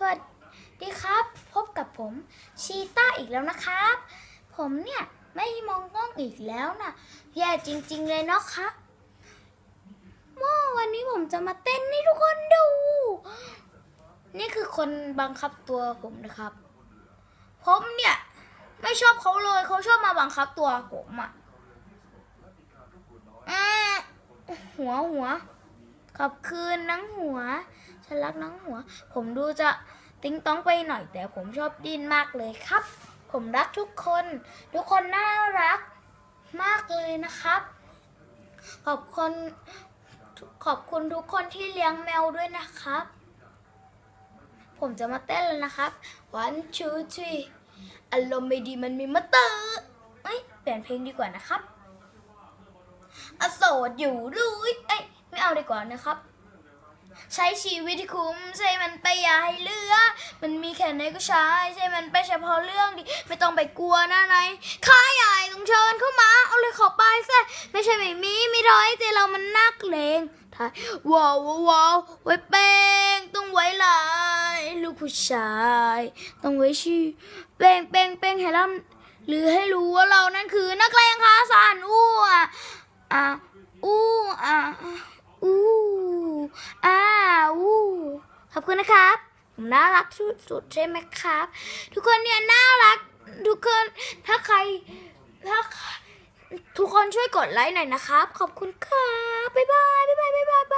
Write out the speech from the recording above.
สวัสดีครับ พบกับผมชีต้าอีกแล้วนะครับ ผมเนี่ยไม่มองกล้องอีกแล้วนะแย่จริง ๆ เลยเนาะครับเมื่อวันนี้ผมจะมาเต้นให้ทุกคนดู นี่คือคนบังคับตัวผมนะครับ ผมเนี่ย ไม่ชอบเขาเลยเขาชอบมาบังคับตัวผมอะอะหัวหัว ขอบคืนนังหัว ฉันรักนังหัว ผมดูจะติ้งต้องไปหน่อยแต่ผมชอบดินมากเลยครับ ผมรักทุกคน ทุกคนน่ารักมากเลยนะครับ ขอบคุณขอบคุณทุกคนที่เลี้ยงแมวด้วยนะครับ ผมจะมาเต้นแล้วนะครับ one two three อารมณ์ไม่ดีมันมีมาเตอร์เอ้ยเปลี่ยนเพลงดีกว่านะครับ อโสดอยู่ด้วยเอ้ย ดีกว่านะครับ ใช้ชีวิตที่คุ้มใช่มันไปอย่าให้เหลือ มันมีแค่ไหนก็ใช้ใช่มันไปเฉพาะเรื่องดีไม่ต้องไปกลัวหน้าไหนข้าใหญ่ต้องเชิญเข้ามาเอาเลยขอไปซะไม่ใช่ไม่มีไม่ร้อยแต่เรามันนักเลงถ่ายว้าวว้าวไว้แป้งต้องไว้ลายลูกผู้ชายต้องไว้ชื่อเป้งเป้งเป้งให้ร่ำหรือให้รู้ว่าเรานั่นคือนักเลงขาสานอู้อะอะอู้อะ อ้าวูขอบคุณนะครับ ผมน่ารักสุดๆใช่ไหมครับ ทุกคนเนี่ยน่ารัก ทุกคนถ้าใครถ้าทุกคนช่วยกดไลค์หน่อยนะครับ ขอบคุณครับบ๊ายบายบ๊ายบายบ๊ายบาย